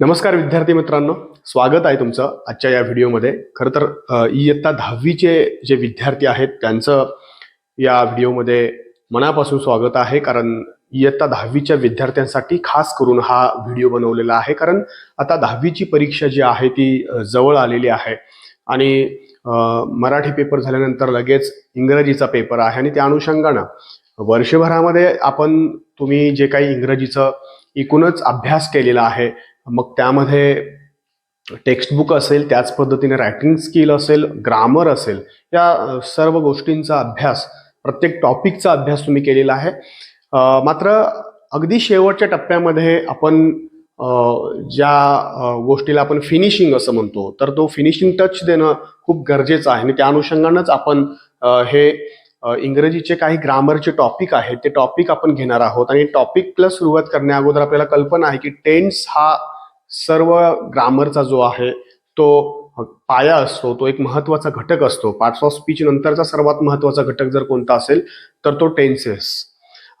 नमस्कार विद्यार्थी मित्रांनो. स्वागत आहे तुमचं आजच्या या व्हिडिओमध्ये. खरं तर इयत्ता दहावीचे जे विद्यार्थी आहेत त्यांचं या व्हिडिओमध्ये मनापासून स्वागत आहे. कारण इयत्ता दहावीच्या विद्यार्थ्यांसाठी खास करून हा व्हिडिओ बनवलेला आहे. कारण आता दहावीची परीक्षा जी आहे ती जवळ आलेली आहे. आणि मराठी पेपर झाल्यानंतर लगेच इंग्रजीचा पेपर आहे. आणि त्या अनुषंगानं वर्षभरामध्ये आपण तुम्ही जे काही इंग्रजीचं एकूणच अभ्यास केलेला आहे मग त्यामध्ये टेक्स्टबुक असेल त्याच पद्धतीने रायटिंग स्किल असेल ग्रामर असेल या सर्व गोष्टींचा अभ्यास प्रत्येक टॉपिकचा अभ्यास तुम्ही केलेला आहे. मात्र अगदी शेवटच्या टप्प्यामध्ये आपण ज्या गोष्टीला आपण फिनिशिंग असं म्हणतो तर तो फिनिशिंग टच देणं खूप गरजेचं आहे. आणि त्या अनुषंगानंच आपण हे इंग्रजीचे काही ग्रामरचे टॉपिक आहेत ते टॉपिक आपण घेणार आहोत. आणि टॉपिकला सुरुवात करण्या अगोदर आपल्याला कल्पना आहे की टेन्स हा सर्व ग्रामरचा जो आहे तो पाया असतो तो एक महत्त्वाचा घटक असतो. पार्ट्स ऑफ स्पीच नंतरचा सर्वात महत्त्वाचा घटक जर कोणता असेल तर तो टेन्सेस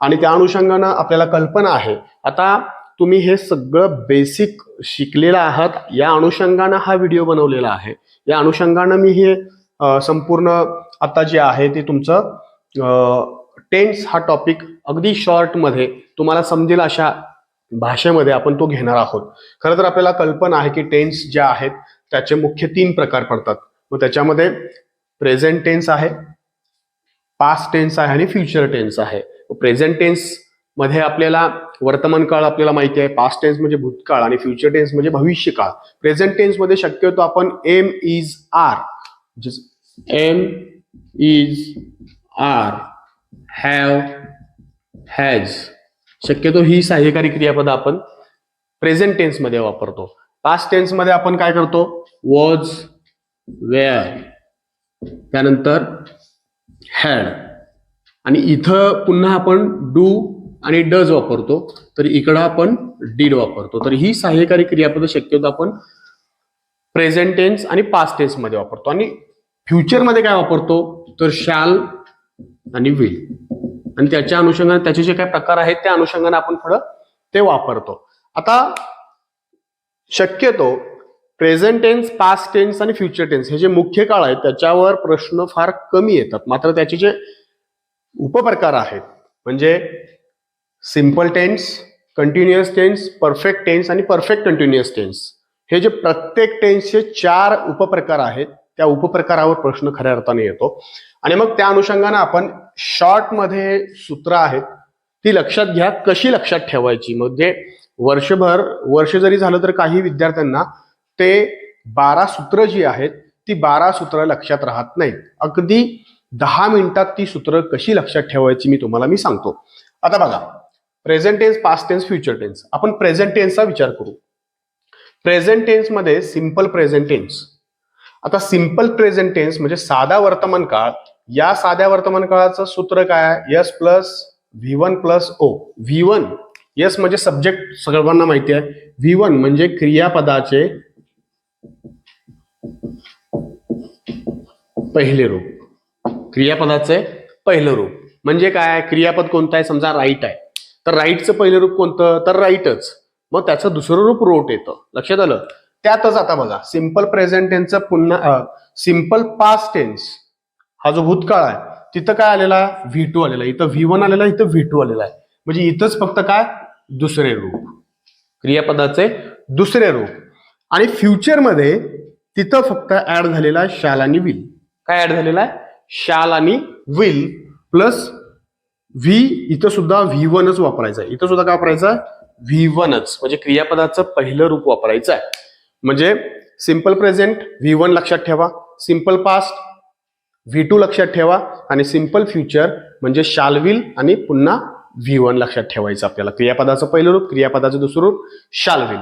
आणि त्या अनुषंगानं आपल्याला कल्पना आहे. आता तुम्ही हे सगळं बेसिक शिकलेलं आहात या अनुषंगानं हा व्हिडिओ बनवलेला आहे. या अनुषंगानं मी हे संपूर्ण आता जे आहे ते तुमचं टेन्स हा टॉपिक अगदी शॉर्टमध्ये तुम्हाला समजेल अशा भाषेमध्ये आपण तो घेणार आहोत. खरं तर आपल्याला कल्पना आहे की टेन्स ज्या आहेत त्याचे मुख्य तीन प्रकार पडतात. मग त्याच्यामध्ये प्रेझेंट टेन्स आहे पास्ट टेन्स आहे आणि फ्युचर टेन्स आहे. प्रेझेंट टेन्समध्ये आपल्याला वर्तमान काळ आपल्याला माहिती आहे. पास्ट टेन्स म्हणजे भूतकाळ आणि फ्युचर टेन्स म्हणजे भविष्यकाळ. प्रेझेंट टेन्समध्ये शक्यतो आपण am is are am is are have has शक्यतो ही सहाय्यकारी क्रियापद आपण प्रेझेंट टेन्समध्ये वापरतो. पास्ट टेन्समध्ये आपण काय करतो? वॉज वेअर त्यानंतर हॅड आणि इथं पुन्हा आपण डू आणि डज वापरतो. तर इकडं आपण डीड वापरतो. तर ही सहाय्यकारी क्रियापद शक्यतो आपण प्रेझेंट टेन्स आणि पास्ट टेन्समध्ये वापरतो. आणि फ्युचरमध्ये काय वापरतो? तर शाल आणि विल आणि त्याच्या अनुषंगाने त्याचे जे काही प्रकार आहेत त्या अनुषंगाने आपण थोडं ते वापरतो. आता शक्यतो प्रेझेंट टेन्स पास्ट टेन्स आणि फ्युचर टेन्स हे जे मुख्य काळ आहेत त्याच्यावर प्रश्न फार कमी येतात. मात्र त्याचे जे उपप्रकार आहेत म्हणजे simple tense continuous tense perfect tense आणि परफेक्ट कंटिन्युअस टेन्स हे जे प्रत्येक टेन्सचे चार उपप्रकार आहेत त्या उपप्रकारावर प्रश्न खऱ्या अर्थाने येतो. आणि मग त्या अनुषंगाने आपण शॉर्टमध्ये सूत्र आहेत ती लक्षात घ्या कशी लक्षात ठेवायची? म्हणजे वर्षभर वर्ष जरी झालं तर काही विद्यार्थ्यांना ते बारा सूत्र जी आहेत ती बारा सूत्र लक्षात राहत नाहीत. अगदी दहा मिनिटात ती सूत्र कशी लक्षात ठेवायची मी तुम्हाला मी सांगतो. आता बघा present tense past tense future tense आपण प्रेझेंट टेन्सचा विचार करू. प्रेझेंट टेन्समध्ये सिंपल प्रेझेंट टेन्स आता सिंपल प्रेझेंट टेन्स म्हणजे साधा वर्तमान काळ या साध्या वर्तमान काळाचं सूत्र काय आहे? S plus V one plus O V one S म्हणजे सब्जेक्ट सर्वांना माहिती आहे. व्ही वन म्हणजे क्रियापदाचे पहिले रूप. क्रियापदाचे पहिलं रूप. म्हणजे काय क्रियापद कोणतं आहे? समजा राईट आहे. तर राईटचं पहिलं रूप कोणतं? तर राईटच मग त्याचं दुसरं रूप रोट येतं. लक्षात आलं? त्यातच आता बघा. सिंपल प्रेझेंट टेन्सचं पुन्हा सिंपल पास्ट टेन्स हा जो भूतकाळ आहे तिथं काय आलेला आहे? व्ही टू आलेला आहे. इथं व्ही वन आलेला आहे इथं व्ही टू आलेला आहे. म्हणजे इथंच फक्त काय? दुसरे रूप. क्रियापदाचे दुसरे रूप. आणि फ्युचरमध्ये तिथं फक्त ऍड झालेला आहे शाल आणि विल काय ऍड झालेला आहे? शाल आणि विल प्लस व्ही इथं सुद्धा व्ही वनच वापरायचं आहे. इथं सुद्धा काय वापरायचं आहे? व्ही वनच म्हणजे क्रियापदाचं पहिलं रूप वापरायचं आहे. म्हणजे सिंपल प्रेझेंट व्ही वन लक्षात ठेवा. सिंपल पास्ट व्ही टू लक्षात ठेवा आणि सिंपल फ्युचर म्हणजे शालविल आणि पुन्हा व्ही वन लक्षात ठेवायचं आपल्याला. क्रियापदाचं पहिलं रूप क्रियापदाचं दुसरं रूप शालविल.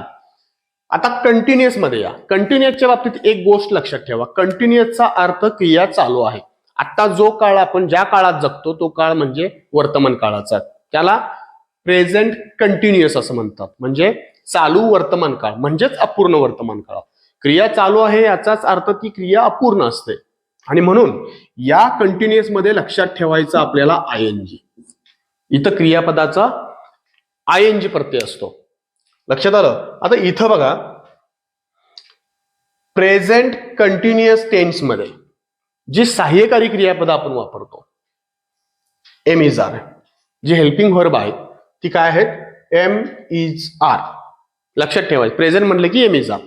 आता कंटिन्युअसमध्ये या. कंटिन्युअसच्या बाबतीत एक गोष्ट लक्षात ठेवा. कंटिन्युअसचा अर्थ क्रिया चालू आहे. आता जो काळ आपण ज्या काळात जगतो तो काळ म्हणजे वर्तमान काळाचा. त्याला प्रेझेंट कंटिन्युअस असं म्हणतात. म्हणजे चालू वर्तमान काळ. म्हणजेच अपूर्ण वर्तमान काळ. क्रिया चालू आहे याचाच अर्थ ती क्रिया अपूर्ण असते. आणि म्हणून या कंटिन्युअसमध्ये लक्षात ठेवायचं आपल्याला आय एन जी इथं क्रियापदाचा आय एन जी प्रत्यय असतो. लक्षात आलं? आता इथं बघा. प्रेझेंट कंटिन्युअस टेन्समध्ये जी सहाय्यकारी क्रियापद आपण वापरतो एम इज आर जी हेल्पिंग व्हर्ब आहेत ती काय आहेत? एम इज आर लक्षात ठेवायचं. प्रेझेंट म्हटलं की एम इज आर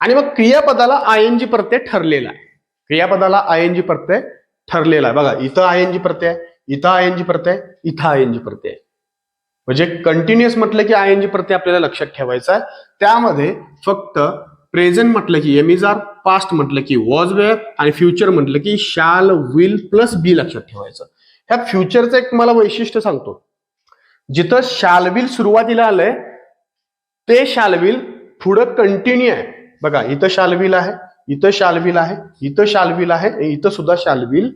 आणि मग क्रियापदाला आय एन जी प्रत्यय ठरलेला आहे. क्रियापदाला आय एन जी प्रत्यय ठरलेला आहे. बघा इथं आय एन जी प्रत्यय इथं आय एन जी प्रत्यय इथं आय एन जी प्रत्यय आहे. म्हणजे कंटिन्युअस म्हटलं की आय एन जी प्रत्यय आपल्याला लक्षात ठेवायचा आहे. त्यामध्ये फक्त प्रेझेंट म्हटलं की एम इज आर पास्ट म्हटलं की वॉज वेअर आणि फ्युचर म्हटलं की शाल विल प्लस बी लक्षात ठेवायचं. ह्या फ्युचरचं एक मला वैशिष्ट्य सांगतो. जिथं शाल विल सुरुवातीला आलंय ते शालविल पुढं कंटिन्यू आहे. बघा इथं शालविल आहे इथं शालविल आहे इथं शालविल आहे इथं सुद्धा शालविल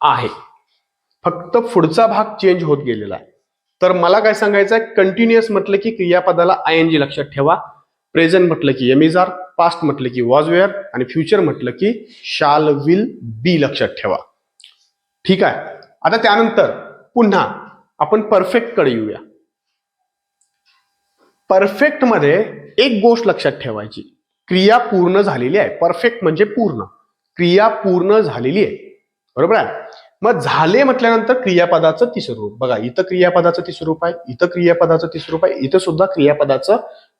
आहे. फक्त पुढचा भाग चेंज होत गेलेला आहे. तर मला काय सांगायचं आहे कंटिन्युअस म्हटलं की क्रियापदाला आय एन जी लक्षात ठेवा प्रेझेंट म्हटलं की एम इज आर पास्ट म्हटलं की वॉज वेअर आणि फ्युचर म्हटलं की शाल विल बी लक्षात ठेवा. ठीक आहे? आता त्यानंतर पुन्हा आपण परफेक्टकडे येऊया. परफेक्टमध्ये एक गोष्ट लक्षात ठेवायची. क्रिया पूर्ण झालेली आहे. परफेक्ट म्हणजे पूर्ण. क्रिया पूर्ण झालेली आहे. बरोबर आहे? मग झाले म्हटल्यानंतर क्रियापदाचं तिसरं रूप. बघा इथं क्रियापदाचं तिसरं रूप आहे इथं क्रियापदाचं तिसरं रूप आहे इथं सुद्धा क्रियापदाचं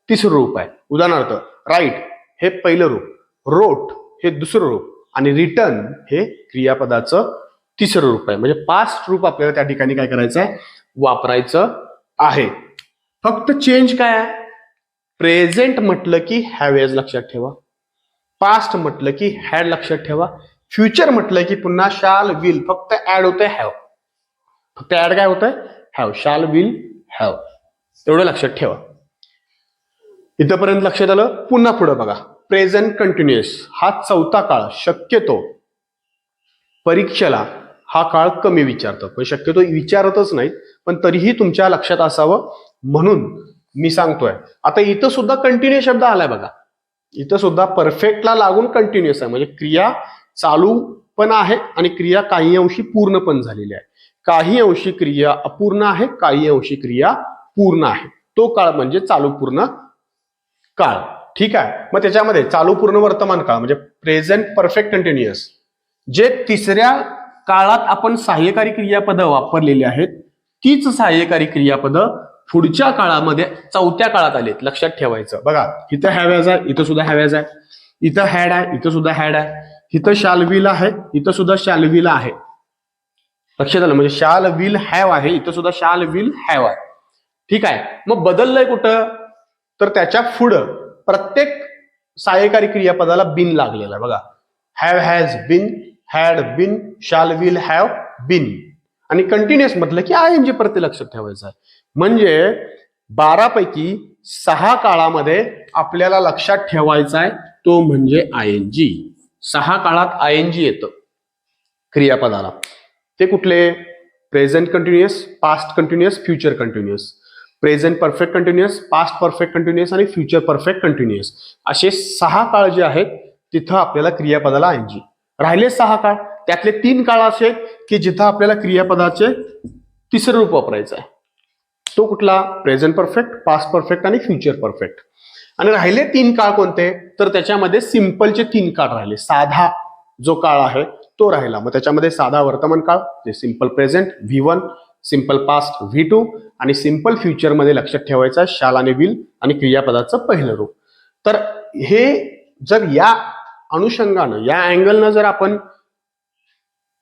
तिसरं रूप आहे. उदाहरणार्थ राईट हे पहिलं रूप. रोट हे दुसरं रूप. आणि रिटर्न हे क्रियापदाचं तिसरं रूप आहे. म्हणजे पाच रूप आपल्याला त्या ठिकाणी काय करायचं आहे वापरायचं आहे. फक्त चेंज काय आहे? प्रेझेंट म्हटलं की हॅवेज लक्षात ठेवा. पास्ट म्हटलं की हॅड लक्षात ठेवा. फ्युचर म्हटलं की पुन्हा शाल विल फक्त ऍड होतंय हॅव फक्त ऍड काय होतंय? हॅव शाल विल हॅव एवढं लक्षात ठेवा. इथंपर्यंत लक्षात आलं? पुन्हा पुढे बघा. प्रेझेंट कंटिन्युअस हा चौथा काळ शक्यतो परीक्षेला हा काळ कमी विचारतो. पण शक्यतो विचारतच नाही पण तरीही तुमच्या लक्षात असावं. म्हणून मी सांगतोय. आता इथं सुद्धा कंटिन्यू शब्द आलाय बघा. इथं सुद्धा परफेक्टला लागून कंटिन्युअस आहे. म्हणजे क्रिया चालू पण आहे आणि क्रिया काही अंशी पूर्ण पण झालेली आहे. काही अंशी क्रिया अपूर्ण आहे काही अंशी क्रिया पूर्ण आहे. तो काळ म्हणजे चालू पूर्ण काळ. ठीक आहे? मग त्याच्यामध्ये चालू पूर्ण वर्तमान काळ म्हणजे प्रेझेंट परफेक्ट कंटिन्युअस जे तिसऱ्या काळात आपण सहाय्यकारी क्रियापदं वापरलेली आहेत तीच सहाय्यकारी क्रियापदं पुढच्या काळामध्ये चौथ्या काळात आलेत लक्षात ठेवायचं. बघा इथं हॅव्याज आहे इथं सुद्धा हॅव्याज आहे. इथं हॅड आहे इथं सुद्धा हॅड आहे. इथं शालविल आहे इथं सुद्धा शालविल आहे. लक्षात आलं? म्हणजे शाल विल हॅव आहे इथं सुद्धा शाल विल हॅव आहे. ठीक आहे? मग बदललंय कुठं? तर त्याच्या पुढं प्रत्येक सहाय्यकारी क्रियापदाला बिन लागलेला आहे. बघा have has been had been shall will have बिन. आणि कंटिन्युअस म्हटलं की आय एन जी प्रति लक्षात ठेवायचं आहे. म्हणजे बारापैकी सहा काळामध्ये आपल्याला लक्षात ठेवायचा आहे तो म्हणजे आय एन जी. सहा काळात आय एन जी येतं क्रियापदाला. ते कुठले? Present continuous past continuous future continuous. Present perfect continuous past perfect continuous आणि फ्युचर परफेक्ट कंटिन्युअस. असे सहा काळ जे आहेत तिथं आपल्याला क्रियापदाला आय एन जी. राहिले सहा काळ. त्यातले तीन काळ असे की जिथं आपल्याला क्रियापदाचे तिसरं रूप वापरायचं आहे. तो कुठला? प्रेझेंट परफेक्ट पास्ट परफेक्ट आणि फ्युचर परफेक्ट आणि राहिले तीन काळ कोणते? तर त्याच्यामध्ये सिम्पलचे तीन काळ राहिले. साधा जो काळ आहे तो राहिला. मग त्याच्यामध्ये साधा वर्तमान काळ जे simple present V one simple past V two आणि सिंपल फ्युचरमध्ये लक्षात ठेवायचा शाल आणि विल आणि क्रियापदाचं पहिलं रूप. तर हे जर या अनुषंगानं या अँगलनं जर आपण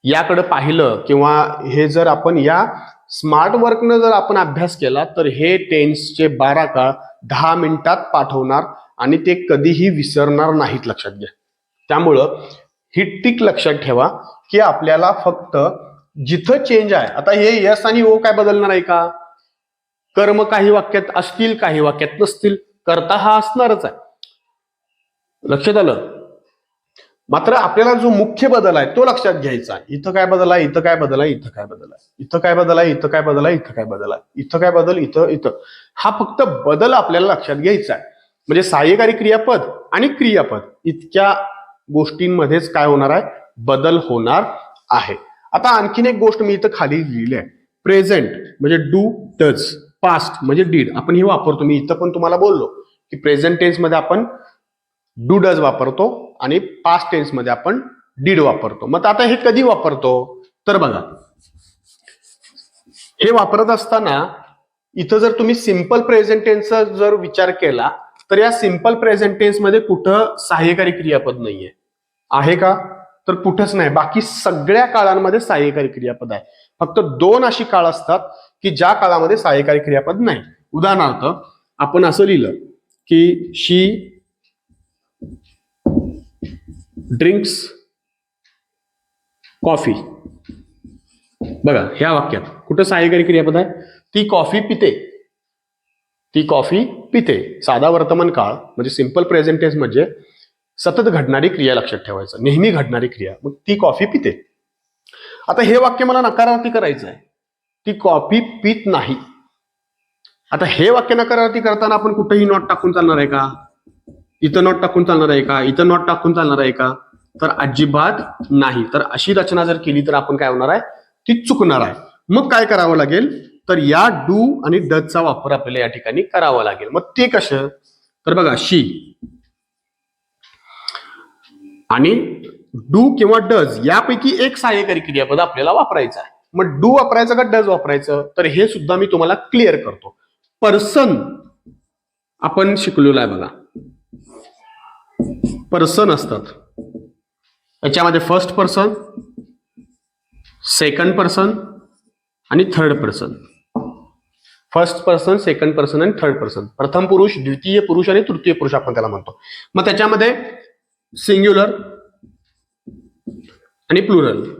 याकडे पाहिलं किंवा हे जर आपण या स्मार्ट वर्कनं जर आपण अभ्यास केला तर हे टेन्सचे बारा काळ दहा मिनिटात पाठवणार आणि ते कधीही विसरणार नाहीत लक्षात घ्या. त्यामुळं ही टिक लक्षात ठेवा की आपल्याला फक्त जिथं चेंज आहे आता हे यस आणि ओ काय बदलणार आहे का? कर्म काही वाक्यात असतील काही वाक्यात नसतील करता हा असणारच आहे. लक्षात आलं? मात्र आपल्याला जो मुख्य बदल आहे तो लक्षात घ्यायचा इथं काय बदल आहे इथं काय बदल आहे इथं काय बदल आहे. इथं काय बदल आहे इथं काय बदल आहे इथं काय बदल आहे. इथं काय बदल इथं इथं. हा फक्त बदल आपल्याला लक्षात घ्यायचा आहे. म्हणजे सहाय्यकारी क्रियापद आणि क्रियापद इतक्या गोष्टींमध्येच काय होणार आहे? बदल होणार आहे. आता आणखीन एक गोष्ट मी इथं खाली लिहिली आहे. प्रेझेंट म्हणजे डू डज पास्ट म्हणजे डीड. आपण हे वापरतो. मी इथं पण तुम्हाला बोललो की प्रेझेंट टेन्समध्ये आपण डू डज वापरतो. आणि पास्ट टेन्समध्ये आपण डीड वापरतो. मग आता हे कधी वापरतो? तर बघा. हे वापरत असताना इथं जर तुम्ही सिंपल प्रेझेंटेन्सचा जर विचार केला तर या सिंपल प्रेझेंटेन्समध्ये कुठं सहाय्यकारी क्रियापद नाहीये. आहे का? तर कुठंच नाही. बाकी सगळ्या काळांमध्ये सहाय्यकारी क्रियापद आहे. फक्त दोन अशी काळ असतात की ज्या काळामध्ये सहाय्यकारी क्रियापद नाही. उदाहरणार्थ आपण असं लिहिलं की शी ड्रिंक्स कॉफी. बघा ह्या वाक्यात कुठं सहाय्यकारी क्रियापद आहे? ती कॉफी पिते. ती कॉफी पिते. साधा वर्तमान काळ म्हणजे सिंपल प्रेझेंटेन्स म्हणजे सतत घडणारी क्रिया लक्षात ठेवायचं. नेहमी घडणारी क्रिया. मग ती कॉफी पिते. आता हे वाक्य मला नकारार्थी करायचं आहे. ती कॉफी पित नाही. आता हे वाक्य नकारार्थी करताना आपण कुठेही नॉट टाकून चालणार आहे का? इथं नॉट टाकून चालणार आहे का? इथं नॉट टाकून चालणार आहे का? तर अजिबात नाही. तर अशी रचना जर केली तर आपण काय होणार आहे? ती चुकणार आहे. मग काय करावं लागेल? तर या डू आणि डचा वापर आपल्याला या ठिकाणी करावा लागेल. मग ते कसं? तर बघा शी. आणि डू किंवा डज यापैकी एक सहाय्यकारी क्रियापद आपल्याला वापरायचं आहे. मग डू वापरायचं का डज वापरायचं? तर हे सुद्धा मी तुम्हाला क्लिअर करतो. पर्सन आपण शिकलेलो आहे बघा. पर्सन असतात. याच्यामध्ये फर्स्ट पर्सन सेकंड पर्सन आणि third person first person second person आणि थर्ड पर्सन प्रथम पुरुष द्वितीय पुरुष आणि तृतीय पुरुष आपण त्याला म्हणतो. मग त्याच्यामध्ये सिंग्युलर आणि प्लुरल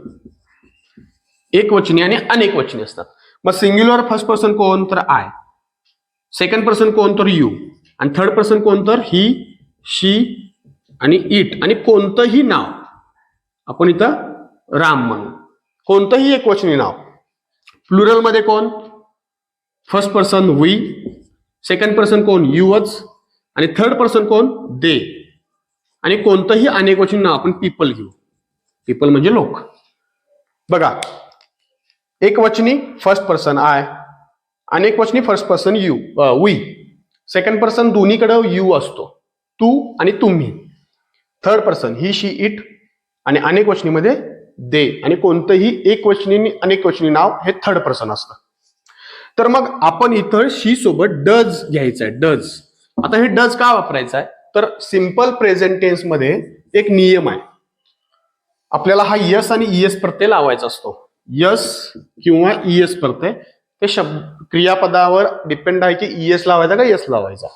एक वचनी आणि अनेक वचनी असतात. मग सिंग्युलर फर्स्ट पर्सन कोण? तर आय सेकंड पर्सन कोण? तर यू आणि थर्ड पर्सन कोण? तर ही शी आणि इट आणि कोणतंही नाव. आपण इथं राम म्हणू. कोणतंही एक वचनी नाव. प्लुरलमध्ये कोण? First person we second person कोण? युवच आणि थर्ड पर्सन कोण? दे आणि कोणतंही अनेक वचनी नाव आपण पीपल घेऊ. पीपल म्हणजे लोक. बघा. एक वचनी फर्स्ट पर्सन आय अनेक वचनी first person you we second person दोन्हीकडं you असतो. तू आणि तुम्ही. Third person he she it आणि अनेक वचनीमध्ये दे आणि कोणतंही एक वचनी अनेक वचनी नाव हे थर्ड पर्सन असतं. तर मग आपण इथं शी सोबत डज घ्यायचं आहे. डज आता हे डज का वापरायचं आहे? तर सिंपल प्रेझेंटेन्समध्ये एक नियम आहे. आपल्याला हा यस आणि ईएस प्रत्यय लावायचा असतो. यस किंवा ईएस प्रत्यय. ते शब्द क्रियापदावर डिपेंड आहे की ईएस लावायचा का यस लावायचा.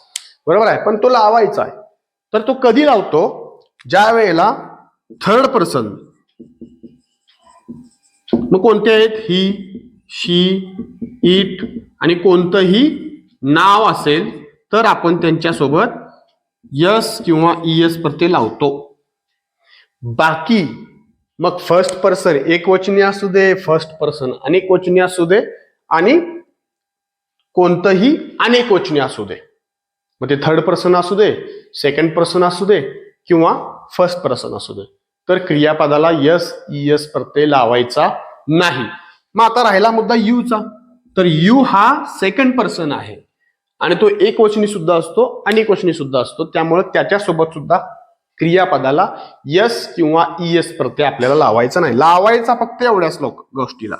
बरोबर आहे? पण तो लावायचा आहे. तर तो कधी लावतो? ज्या वेळेला थर्ड पर्सन मग कोणते आहेत? ही शी इट आणि कोणतंही नाव असेल तर आपण त्यांच्यासोबत यस किंवा ईएस प्रत्यय लावतो. बाकी मग फर्स्ट पर्सन एक वचनी असू दे फर्स्ट पर्सन अनेक वचनी असू दे आणि कोणतंही अनेक वचनी असू दे. मग ते थर्ड पर्सन असू दे सेकंड पर्सन असू दे किंवा फर्स्ट पर्सन असू दे. तर क्रियापदाला यस यस प्रत्यय लावायचा नाही. मग आता राहिला मुद्दा यूचा तर यू हा सेकंड पर्सन आहे. आणि तो एक वचनी सुद्धा असतो अनेक वचनी सुद्धा असतो. त्यामुळे त्याच्यासोबत सुद्धा क्रियापदाला यस किंवा ईएस प्रत्यय आपल्याला लावायचा नाही. लावायचा फक्त एवढ्याच लोक गोष्टीला.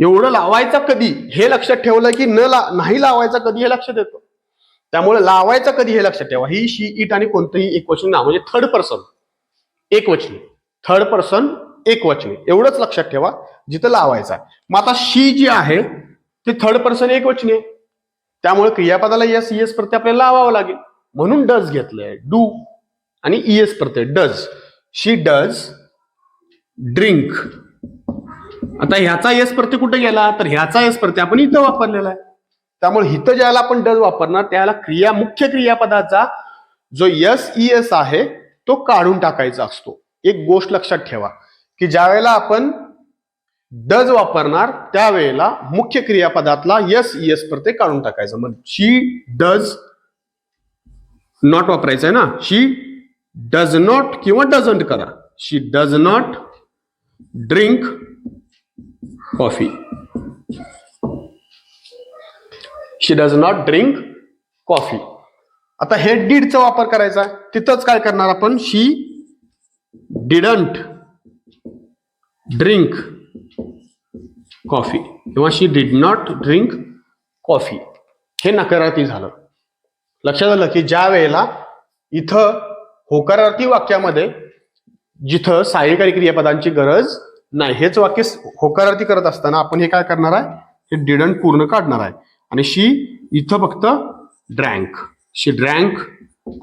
एवढं लावायचा कधी? हे लक्षात ठेवलं की न ला नाही लावायचा कधी हे लक्षात येतं. त्यामुळे लावायचा कधी हे लक्षात ठेवा. ही शी इट आणि कोणतंही एकवचनी नाव म्हणजे थर्ड पर्सन एक वचनी थर्ड पर्सन एक वचनी एवढंच लक्षात ठेवा जिथं लावायचं आहे. मग आता शी जी आहे ते थर्ड पर्सन एक वचनी आहे. त्यामुळे क्रियापदाला यस ईएस प्रत्यय आपल्याला लावावं लागेल. म्हणून डज घेतलंय. डू आणि ES Pratyaya. Does she does drink आता ह्याचा यस प्रत्यय कुठे गेला? तर ह्याचा यस प्रत्यय आपण इथं वापरलेला आहे. त्यामुळे इथं ज्याला आपण डज वापरणार त्याला क्रिया मुख्य क्रियापदाचा जो यस एस आहे तो काढून टाकायचा असतो. एक गोष्ट लक्षात ठेवा की ज्या वेळेला आपण डज वापरणार त्यावेळेला मुख्य क्रियापदातला यस एस प्रत्यय काढून टाकायचा. मग शी डज नॉट वापरायचं आहे ना? शी डज नॉट किंवा डझंट करा. She does not drink coffee she does not drink coffee आता हे डीडचा वापर करायचा तिथंच काय करणार आपण? शी डिडंट ड्रिंक कॉफी किंवा she did not drink coffee हे नकारार्थी झालं. लक्षात आलं की ज्या वेळेला इथं होकारार्थी वाक्यामध्ये जिथं सहाय्यकारी क्रियापदांची गरज नाही हेच वाक्य होकारार्थी करत असताना आपण हे काय करणार आहे? हे डिडंट पूर्ण काढणार आहे. आणि शी इथं फक्त ड्रँक शी ड्रँक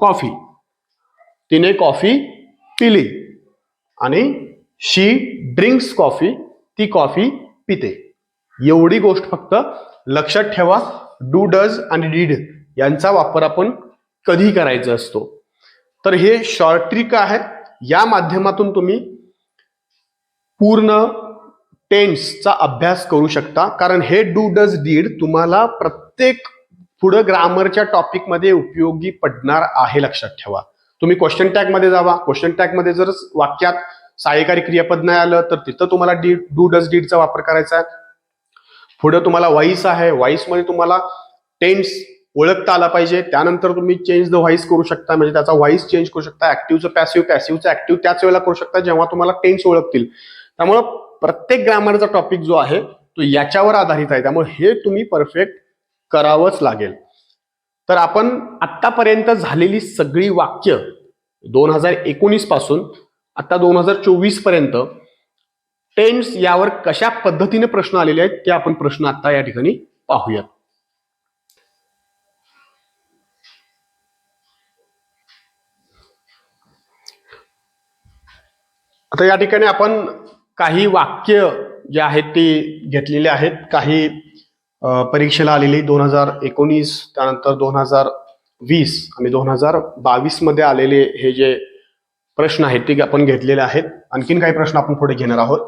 कॉफी तिने कॉफी पिली. आणि शी ड्रिंक्स कॉफी ती कॉफी पिते. एवढी गोष्ट फक्त लक्षात ठेवा. डू डज आणि डीड यांचा वापर आपण कधी करायचा असतो. तर हे शॉर्ट ट्रिक आहे या माध्यमातून तुम्ही पूर्ण टेन्सचा अभ्यास करू शकता. कारण हे डू डज डीड तुम्हाला प्रत्येक पुढं ग्रामरच्या टॉपिकमध्ये उपयोगी पडणार आहे लक्षात ठेवा. तुम्ही क्वेश्चन टॅगमध्ये जावा. क्वेश्चन टॅगमध्ये जर वाक्यात सहाय्यकारी क्रियापद नाही आलं तर तिथं तुम्हाला डी डू डज डीडचा वापर करायचा आहे. पुढं तुम्हाला व्हॉइस आहे. व्हॉइसमध्ये तुम्हाला टेन्स ओळखता आला पाहिजे. त्यानंतर तुम्ही चेंज द व्हॉइस करू शकता. म्हणजे त्याचा व्हॉइस चेंज करू शकता. ऍक्टिव्हचं पॅसिव्ह पॅसिव्हचं ऍक्टिव्ह त्याच वेळेला करू शकता जेव्हा तुम्हाला टेन्स ओळखतील. त्यामुळं प्रत्येक ग्रामरचा टॉपिक जो आहे तो याच्यावर आधारित आहे. त्यामुळे हे तुम्ही परफेक्ट करावंच लागेल. तर आपण आत्तापर्यंत झालेली सगळी वाक्य दोन हजार एकोणीसपासून आत्ता दोन हजार चोवीसपर्यंत टेन्स यावर कशा पद्धतीने प्रश्न आलेले आहेत ते आपण प्रश्न आता या ठिकाणी पाहूयात. आता या ठिकाणी आपण काही वाक्य जे आहेत ती घेतलेली आहेत. काही परीक्षेला आलेली दोन हजार एकोणीस त्यानंतर दोन हजार वीस आणि दोन हजार बावीसमध्ये आलेले हे जे प्रश्न आहेत ते आपण घेतलेले आहेत. आणखीन काही प्रश्न आपण पुढे घेणार आहोत.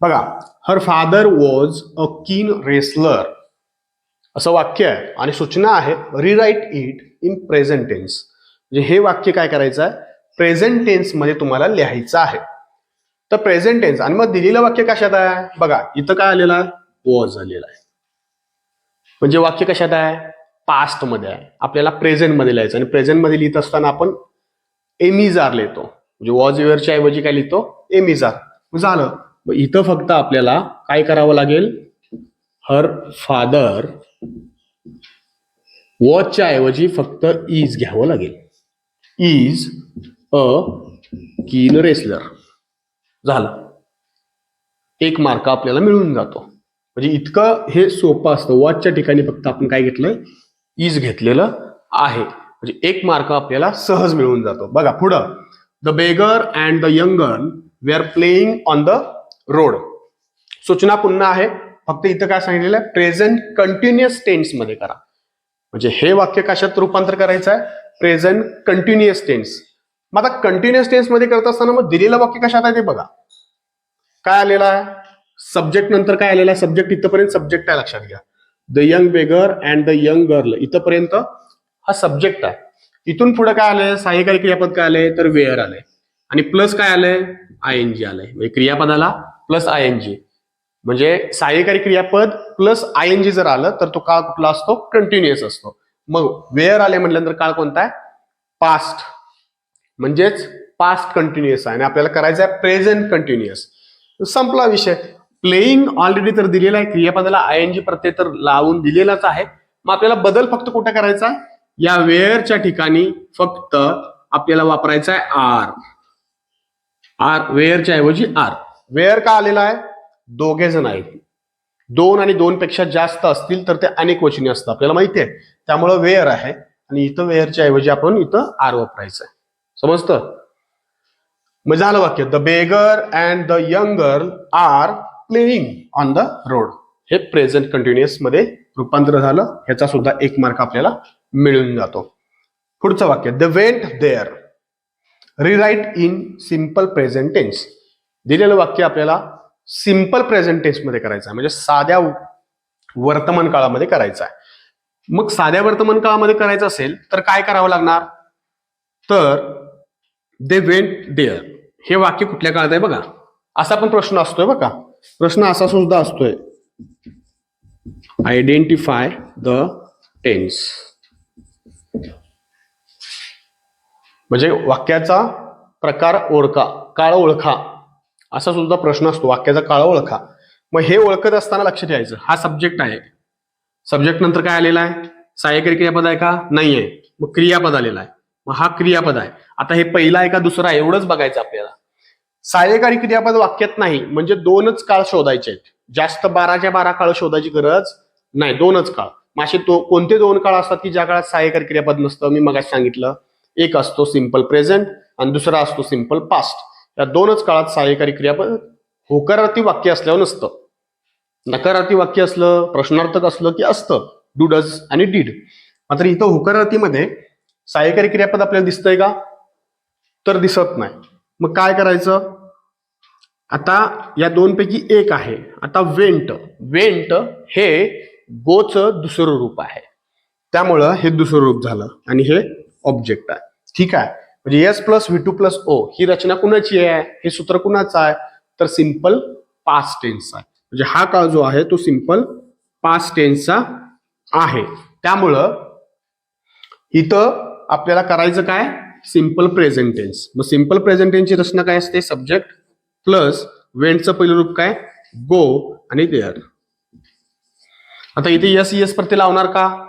बघा हर फादर वॉज अ कीन रेसलर असं वाक्य आहे आणि सूचना आहे rewrite it in present tense म्हणजे हे वाक्य काय करायचं आहे? प्रेझेंट तुम्हाला लिहायचं आहे. तर प्रेझेंट टेन्स आणि मग दिलेलं वाक्य कशात आहे? बघा इथं काय आलेलं आहे? वॉज आलेलं आहे. म्हणजे वाक्य कशात आहे? पास्टमध्ये आहे. आपल्याला प्रेझेंटमध्ये लिहायचं आणि प्रेझेंटमध्ये लिहित असताना आपण एमिजार लिहितो. म्हणजे वॉज युअरच्या ऐवजी काय लिहितो? एमिजार झालं. मग इथं फक्त आपल्याला काय करावं लागेल? हर फादर वॉचच्या ऐवजी फक्त इज घ्यावं लागेल. इज अ कीन रेसलर झालं. एक मार्क आपल्याला मिळून जातो. म्हणजे इतकं हे सोपं असतं. वॉचच्या ठिकाणी फक्त आपण काय घेतलंय? इज घेतलेलं आहे. म्हणजे एक मार्क आपल्याला सहज मिळून जातो. बघा पुढं. The beggar and the younger girl we are playing on the road सूचना पुन्हा आहे. फक्त इथं काय सांगितलेलं आहे? प्रेझेंट कंटिन्युअस टेन्समध्ये करा. म्हणजे हे वाक्य कशात रूपांतर करायचं आहे? प्रेझेंट कंटिन्युअस टेन्स मग आता कंटिन्युअस टेन्समध्ये करत असताना मग दिलेलं वाक्य कशात आहे ते बघा. काय आलेलं आहे? सब्जेक्ट नंतर काय आलेलं आहे? सब्जेक्ट इथपर्यंत सब्जेक्ट आहे लक्षात घ्या. The young beggar and the young girl इथपर्यंत हा सब्जेक्ट आहे. इथून पुढे काय आलंय? सहाय्यकारी क्रियापद काय आलंय? तर वेअर आलंय. आणि प्लस काय आलंय? आय एन जी आलंय. म्हणजे क्रियापदाला प्लस आय एन जी म्हणजे सहाय्यकारी क्रियापद प्लस आय एन जी जर आलं तर तो काळ कुठला असतो? कंटिन्युअस असतो. मग वेअर आले म्हटल्यानंतर काळ कोणता आहे? पास्ट म्हणजेच पास्ट कंटिन्युअस आहे. आणि आपल्याला करायचं आहे प्रेझेंट कंटिन्युअस संपला विषय. प्लेईंग ऑलरेडी तर दिलेला आहे. क्रियापदाला आय एन जी प्रत्यय तर लावून दिलेलाच आहे. मग आपल्याला बदल फक्त कुठे करायचा आहे? या वेअरच्या ठिकाणी फक्त आपल्याला वापरायचा आहे आर आर वेअरच्या ऐवजी आर वेअर का आलेला आहे? दोघे जण आहेत. दोन आणि दोन पेक्षा जास्त असतील तर ते अनेक वचनी असतं आपल्याला माहिती आहे. त्यामुळं वेअर आहे. आणि इथं वेअरच्या ऐवजी आपण इथं आर वापरायचं आहे. समजतं? मग झालं वाक्य. The beggar and the young girl are playing on the road हे प्रेझेंट कंटिन्युअसमध्ये रूपांतर झालं. ह्याचा सुद्धा एक मार्क आपल्याला मिळून जातो. पुढचं वाक्य. They went there rewrite in simple present tense दिलेलं वाक्य आपल्याला सिंपल प्रेझेंट टेन्समध्ये करायचं आहे. म्हणजे साध्या वर्तमान काळामध्ये करायचं आहे. मग साध्या वर्तमान काळामध्ये करायचं असेल तर काय करावं लागणार? तर दे वेंट देअर हे वाक्य कुठल्या काळात आहे बघा. असा पण प्रश्न असतोय बघा. प्रश्न असा सुद्धा असतोय. आयडेंटिफाय द टेन्स म्हणजे वाक्याचा प्रकार ओळखा काळ ओळखा. असा सुद्धा प्रश्न असतो. वाक्याचा काळ ओळखा. मग हे ओळखत असताना लक्ष ठेवायचं. हा सब्जेक्ट आहे. सब्जेक्ट नंतर काय आलेला आहे? सहाय्यकारी क्रियापद आहे का? नाहीये. मग क्रियापद आलेला आहे. मग हा क्रियापद आहे. आता हे पहिला आहे का दुसरा आहे एवढंच बघायचं आपल्याला. सहाय्यकारी क्रियापद वाक्यात नाही म्हणजे दोनच काळ शोधायचे आहेत. जास्त बाराच्या बारा काळ शोधायची गरज नाही दोनच काळ. मासे तो कोणते दोन काळ असतात की ज्या काळात सहाय्यकारी क्रियापद नसतं? मी मगाशी सांगितलं एक असतो सिंपल प्रेझेंट आणि दुसरा असतो सिंपल पास्ट या दोनच काळात सहाय्यकारी क्रियापद होकारार्थी वाक्य असल्यावर नसतं. नकारार्थी वाक्य असलं प्रश्नार्थक असलं की असतं. डू डज आणि डीड मात्र इथं होकारार्थीमध्ये सहाय्यकारी क्रियापद आपल्याला दिसतंय का? तर दिसत नाही. मग काय करायचं? आता या दोन पैकी एक आहे. आता वेंट. वेंट हे गोच दुसरं रूप आहे. त्यामुळं हे दुसरं रूप झालं आणि हे ऑब्जेक्ट आहे. ठीक आहे? म्हणजे S plus V two plus O ही रचना कुणाची आहे? हे सूत्र कुणाचं आहे? तर सिंपल पास्ट टेन्स आहे. म्हणजे हा काळ जो आहे तो सिंपल पास्ट टेन्सचा आहे. त्यामुळं इथं आपल्याला करायचं काय? सिंपल प्रेझेंटेन्स मग सिंपल प्रेझेंटेन्सची रचना काय असते? सब्जेक्ट प्लस वेंटचं पहिलं रूप काय? गो आणि देअर आता इथे यस एस प्रत्यय लावणार का?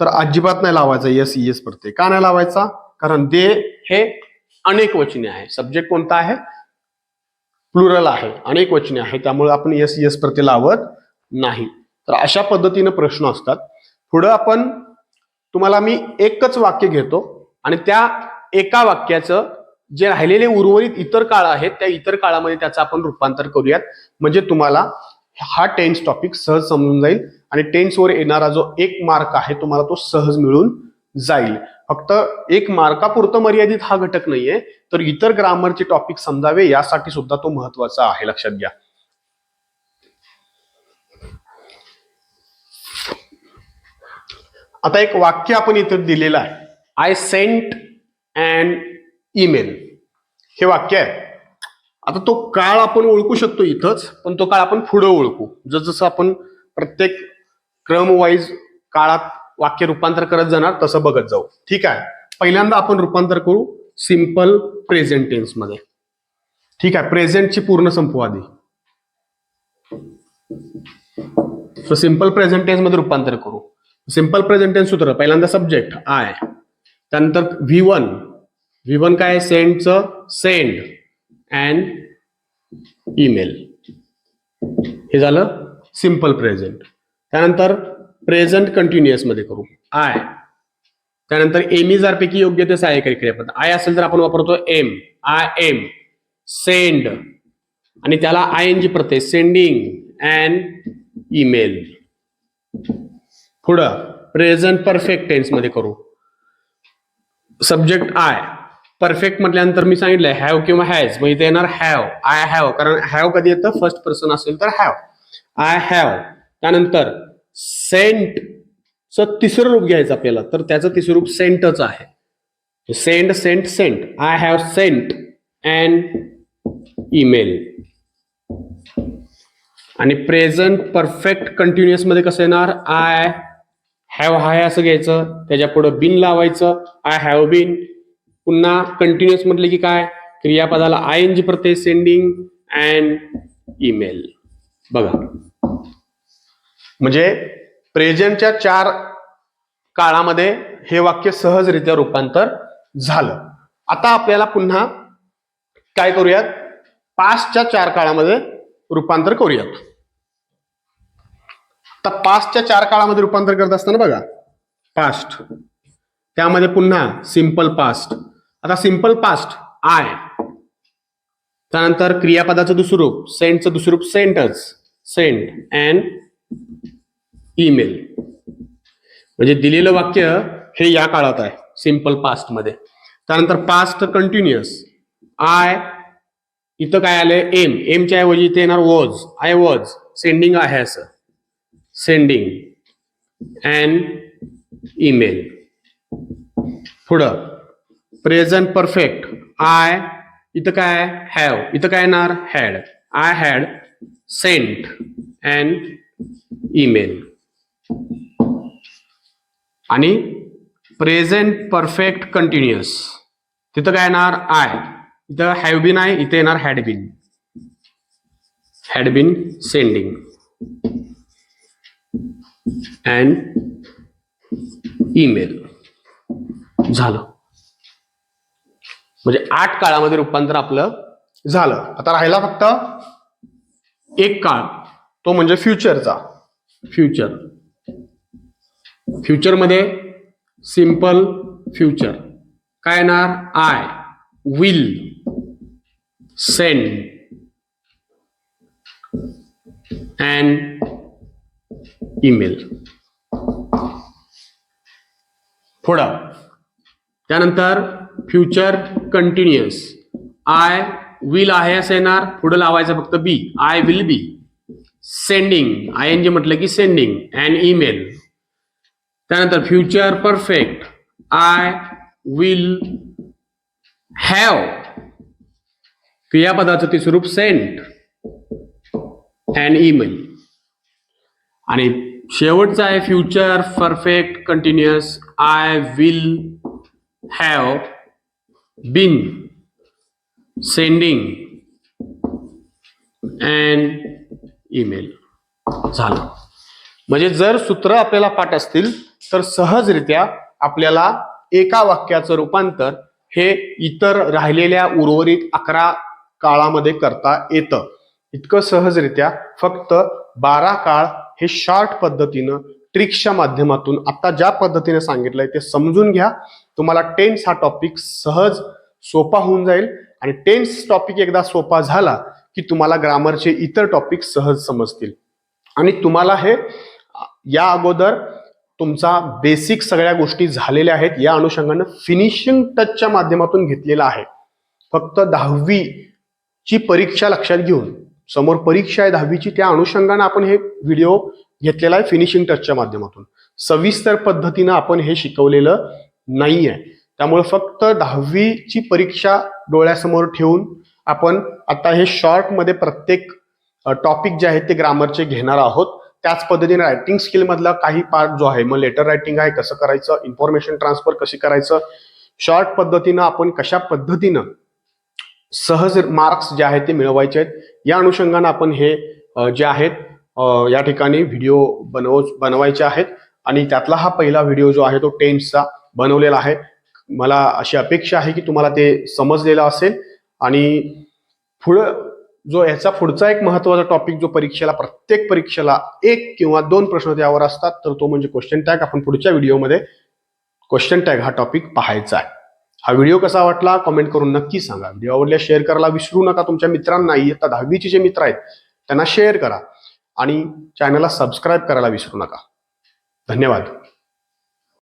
तर अजिबात नाही लावायचा यस एस प्रत्यय. का नाही लावायचा? कारण दे हे अनेक वचने आहे. सब्जेक्ट कोणता आहे? प्लुरल आहे. अनेक वचने आहे. त्यामुळे आपण यस एस प्रत्यय लावत नाही. तर अशा पद्धतीनं प्रश्न असतात. पुढं आपण तुम्हाला मी एकच वाक्य घेतो आणि त्या एका वाक्याचं जे राहिलेले उर्वरित इतर काळ आहेत त्या इतर काळामध्ये त्याचं आपण रूपांतर करूयात. म्हणजे तुम्हाला हा टेन्स टॉपिक सहज समजून जाईल आणि टेन्सवर येणारा जो एक मार्क आहे तुम्हाला तो सहज मिळून जाईल. फक्त एक मार्कापुरतं मर्यादित हा घटक नाहीये तर इतर ग्रामरचे टॉपिक समजावे यासाठी सुद्धा तो महत्त्वाचा आहे. लक्षात घ्या. आता एक वाक्य आपण इथं दिलेलं आहे. आय सेंट अँड ईमेल हे वाक्य आहे. आता तो काळ आपण ओळखू शकतो इथंच पण तो काळ आपण पुढं ओळखू. जसजसं आपण प्रत्येक क्रम वाईज काळात वाक्य रूपांतर करत जाणार तसं बघत जाऊ. ठीक आहे? पहिल्यांदा आपण रूपांतर करू सिंपल प्रेझेंट टेन्समध्ये. ठीक आहे? प्रेझेंटची पूर्ण संपू आधी. सो सिंपल प्रेझेंट टेन्समध्ये रूपांतर करू. सिंपल प्रेझेंट टेन्स सूत्र पहिल्यांदा सब्जेक्ट आय त्यानंतर व्ही वन व्ही वन काय सेंडचं सेंड अँड ईमेल हे झालं सिंपल प्रेझेंट त्यानंतर प्रेझेंट कंटिन्युअसमध्ये करू. आय त्यानंतर एमिजार पैकी योग्य ते सहाय्यकारी क्रियापद आय असेल तर आपण वापरतो एम आय एम सेंड आणि त्याला आय एन जी प्रत्यय सेंडिंग अँड ईमेल पुढं. प्रेझेंट परफेक्ट टेन्समध्ये करू. सब्जेक्ट आय परफेक्ट म्हटल्यानंतर मी सांगितलं हॅव किंवा हॅज मग इथे येणार हॅव आय हॅव कारण हॅव कधी येतं? फर्स्ट पर्सन असेल तर हॅव आय हॅव त्यानंतर सेंट च तिसरं रूप घ्यायचं आपल्याला. तर त्याचं तिसरं रूप सेंटच आहे. Sent sent sent I have sent and email आणि प्रेझेंट परफेक्ट कंटिन्युअसमध्ये कसं येणार? आय हॅव हाय असं घ्यायचं. त्याच्या पुढे बिन लावायचं. आय हॅव बिन पुन्हा कंटिन्युअस म्हटलं की काय? क्रियापदाला आय एन जी प्रत्यय सेंडिंग अँड ईमेल बघा. म्हणजे प्रेझेंटच्या चार काळामध्ये हे वाक्य सहजरित्या रूपांतर झालं. आता आपल्याला पुन्हा काय करूयात? पास्टच्या चार काळामध्ये रूपांतर करूयात. आता पास्टच्या चार काळामध्ये रूपांतर करत असताना बघा. पास्ट त्यामध्ये पुन्हा सिंपल पास्ट आता सिंपल पास्ट आय त्यानंतर क्रियापदाचं दुसरूप रूप दुसरूप सेंटच सेंट अँड ईमेल म्हणजे दिलेलं वाक्य हे या काळात आहे सिंपल पास्टमध्ये. त्यानंतर पास्ट कंटिन्युअस आय इथं काय आलंय? एम एमच्या ऐवजी इथे येणार वॉज आय वॉज सेंडिंग आहे असं. सेंडिंग अँड ईमेल पुढं. प्रेझेंट परफेक्ट आय इथं काय हॅव इथं काय येणार? Had I had sent and email आणि प्रेझेंट परफेक्ट कंटिन्युअस तिथं काय येणार? आय इथं हॅव बीन आहे इथे येणार had been had been sending and email झालं. म्हणजे आठ काळामध्ये रूपांतर आपलं झालं. आता राहिला फक्त एक काळ. तो म्हणजे फ्युचरचा. फ्युचर. फ्युचरमध्ये सिंपल फ्युचर. काय येणार? I. Will. Send. And email. थोडा त्यानंतर फ्युचर कंटिन्युअस. आय विल आहे असं येणार. पुढं लावायचं फक्त be. I will be. Sending. I N G म्हटलं की सेंडिंग. And email. त्यानंतर future perfect. I will have. क्रियापदाचं ते स्वरूप सेंट अँड ईमेल. आणि शेवटचा आहे future perfect continuous I will have been sending and email झालं. म्हणजे जर सूत्र आपल्याला पाठ असतील तर सहजरित्या आपल्याला एका वाक्याचं रूपांतर हे इतर राहिलेल्या उर्वरित अकरा काळामध्ये करता येतं. इतकं सहजरित्या फक्त बारा काळ हे शॉर्ट पद्धतीनं ट्रिक्सच्या माध्यमातून आता ज्या पद्धतीने सांगितलंय ते समजून घ्या. तुम्हाला टेन्स हा टॉपिक सहज सोपा होऊन जाईल आणि टेन्स टॉपिक एकदा सोपा झाला की तुम्हाला ग्रामरचे इतर टॉपिक सहज समजतील. आणि तुम्हाला हे या अगोदर तुमचा बेसिक सगळ्या गोष्टी झालेल्या आहेत. या अनुषंगानं फिनिशिंग टचच्या माध्यमातून घेतलेला आहे. फक्त दहावीची परीक्षा लक्षात घेऊन. समोर परीक्षा आहे दहावीची त्या अनुषंगानं आपण हे व्हिडिओ घेतलेला आहे फिनिशिंग टचच्या माध्यमातून. सविस्तर पद्धतीनं आपण हे शिकवलेलं नाही आहे त्यामुळे फक्त दहावीची परीक्षा डोळ्यासमोर ठेवून आपण आता हे शॉर्टमध्ये प्रत्येक टॉपिक जे आहेत ते ग्रामरचे घेणार आहोत. त्याच पद्धतीने रायटिंग स्किलमधला काही पार्ट जो आहे मग लेटर रायटिंग आहे कसं करायचं इन्फॉर्मेशन ट्रान्सफर कशी करायचं शॉर्ट पद्धतीनं आपण कशा पद्धतीनं सहज मार्क्स जे आहेत ते मिळवायचे आहेत. या अनुषंगानं आपण हे जे आहेत या ठिकाणी व्हिडिओ बनव बनवायचे आहेत. आणि त्यातला हा पहिला व्हिडिओ जो आहे तो टेन्सचा बनवलेला आहे. मला अशी अपेक्षा आहे की तुम्हाला ते समजलेलं असेल. आणि पुढं जो याचा पुढचा एक महत्त्वाचा टॉपिक जो परीक्षेला प्रत्येक परीक्षेला एक किंवा दोन प्रश्न त्यावर असतात तर तो म्हणजे क्वेश्चन टॅग आपण पुढच्या व्हिडिओमध्ये क्वेश्चन टॅग हा टॉपिक पाहायचा आहे. हा व्हिडिओ कसा वाटला कमेंट करून नक्की सांगा. व्हिडिओ आवडल्या शेअर करायला विसरू नका. तुमच्या मित्रांना इयत्ता दहावीचे जे मित्र आहेत त्यांना शेअर करा आणि चॅनलला सबस्क्राईब करायला विसरू नका. धन्यवाद.